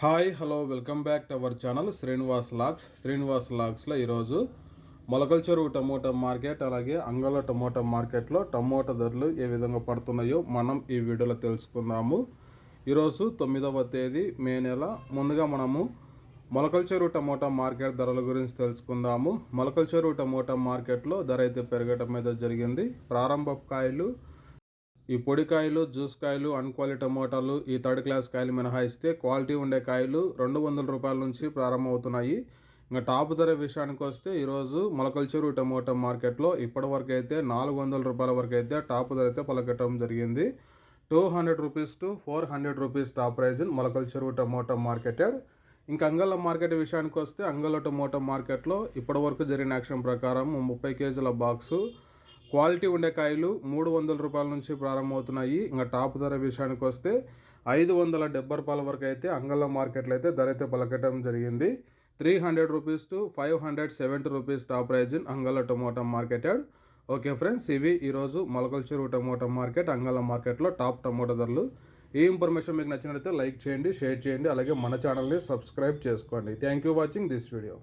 Hi hello welcome back to our channel Srinivas lakhs. Srinivas లాక్స్లో ఈరోజు మొలకల చెరువు టమోటా మార్కెట్ అలాగే అంగళ టమోటా మార్కెట్లో టమోటా ధరలు ఏ విధంగా పడుతున్నాయో మనం ఈ వీడియోలో తెలుసుకుందాము. ఈరోజు తొమ్మిదవ తేదీ మే నెల. ముందుగా మనము మొలకల చెరువు టమోటా మార్కెట్ ధరల గురించి తెలుసుకుందాము. మొలకల చెరువు టమోటా మార్కెట్లో ధర అయితే పెరగటం అయితే జరిగింది. ప్రారంభ కాయలు ఈ పొడి కాయలు జ్యూస్ కాయలు అన్క్వాలిటీ టమోటాలు ఈ థర్డ్ క్లాస్ కాయలు మినహాయిస్తే క్వాలిటీ ఉండే కాయలు రెండు వందల రూపాయల నుంచి ప్రారంభమవుతున్నాయి. ఇంకా టాప్ ధర విషయానికి వస్తే ఈరోజు మొలకల్చూరు చెరువు టమోటా మార్కెట్లో ఇప్పటి వరకు అయితే నాలుగు వందల రూపాయల వరకు అయితే టాప్ ధర అయితే పలకటం జరిగింది. Two hundred rupees to four hundred rupees top price in Cheruvu tomato marketed. ఇంకా అంగళ్ళ మార్కెట్ విషయానికి వస్తే అంగళ్ళ టమోటా మార్కెట్లో ఇప్పటివరకు జరిగిన యాక్షన్ ప్రకారం ముప్పై కేజీల బాక్సు క్వాలిటీ ఉండే కాయలు మూడు వందల రూపాయల నుంచి ప్రారంభమవుతున్నాయి. ఇంకా టాప్ ధర విషయానికి వస్తే ఐదు వందల డెబ్బై రూపాయల వరకు అయితే అంగళ్ళ మార్కెట్లో అయితే ధర అయితే పలకటం జరిగింది. Three hundred rupees to five hundred seventy rupees top price in Angallu tomato marketed. Okay friends ఇవి ఈరోజు మొలకల చెరువు టమోటా మార్కెట్ అంగళ మార్కెట్లో టాప్ టమోటా ధరలు. ఈ ఇన్ఫర్మేషన్ మీకు నచ్చినట్లయితే లైక్ చేయండి షేర్ చేయండి అలాగే మన ఛానల్ని సబ్స్క్రైబ్ చేసుకోండి. Thank you watching this video.